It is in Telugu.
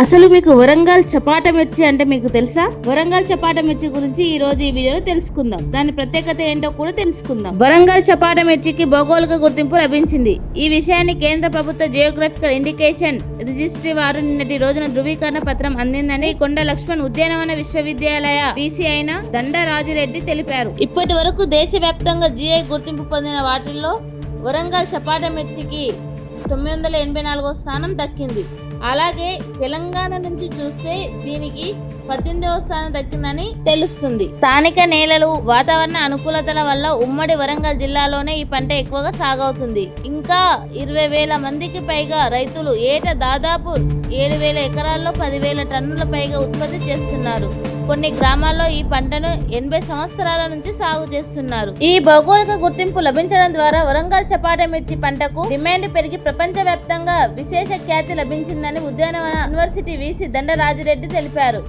అసలు మీకు వరంగల్ చపాట మిర్చి అంటే మీకు తెలుసా? వరంగల్ చపాట మిర్చి గురించి ఈ రోజు ఈ వీడియోలో తెలుసుకుందాం. దాని ప్రత్యేకత ఏంటో కూడా తెలుసుకుందాం. వరంగల్ చపాట మిర్చికి భౌగోళిక గుర్తింపు లభించింది. ఈ విషయాన్ని కేంద్ర ప్రభుత్వ జియోగ్రఫికల్ ఇండికేషన్ రిజిస్ట్రీ వారు నిన్నటి రోజున ధృవీకరణ పత్రం అందిందని కొండ లక్ష్మణ్ ఉద్యానవన విశ్వవిద్యాలయ బీసీ అయిన దండ రాజిరెడ్డి తెలిపారు. ఇప్పటి వరకు దేశవ్యాప్తంగా జిఐ గుర్తింపు పొందిన వాటిల్లో వరంగల్ చపాట మిర్చికి తొమ్మిది వందల ఎనభై నాలుగో స్థానం దక్కింది. అలాగే తెలంగాణ నుంచి చూస్తే దీనికి పద్దెనిమిదవ స్థానం దక్కిందని తెలుస్తుంది. స్థానిక నేలలు వాతావరణ అనుకూలతల వల్ల ఉమ్మడి వరంగల్ జిల్లాలోనే ఈ పంట ఎక్కువగా సాగవుతుంది. ఇంకా ఇరవై వేల మందికి పైగా రైతులు ఏటా దాదాపు ఏడు వేల ఎకరాల్లో పదివేల టన్నుల పైగా ఉత్పత్తి చేస్తున్నారు. కొన్ని గ్రామాల్లో ఈ పంటను ఎనభై సంవత్సరాల నుంచి సాగు చేస్తున్నారు. ఈ భౌగోళిక గుర్తింపు లభించడం ద్వారా వరంగల్ చపాట మిర్చి పంటకు డిమాండ్ పెరిగి ప్రపంచవ్యాప్తంగా విశేష ఖ్యాతి లభించిందని ఉద్యానవన యూనివర్సిటీ వీసీ దండరాజిరెడ్డి తెలిపారు.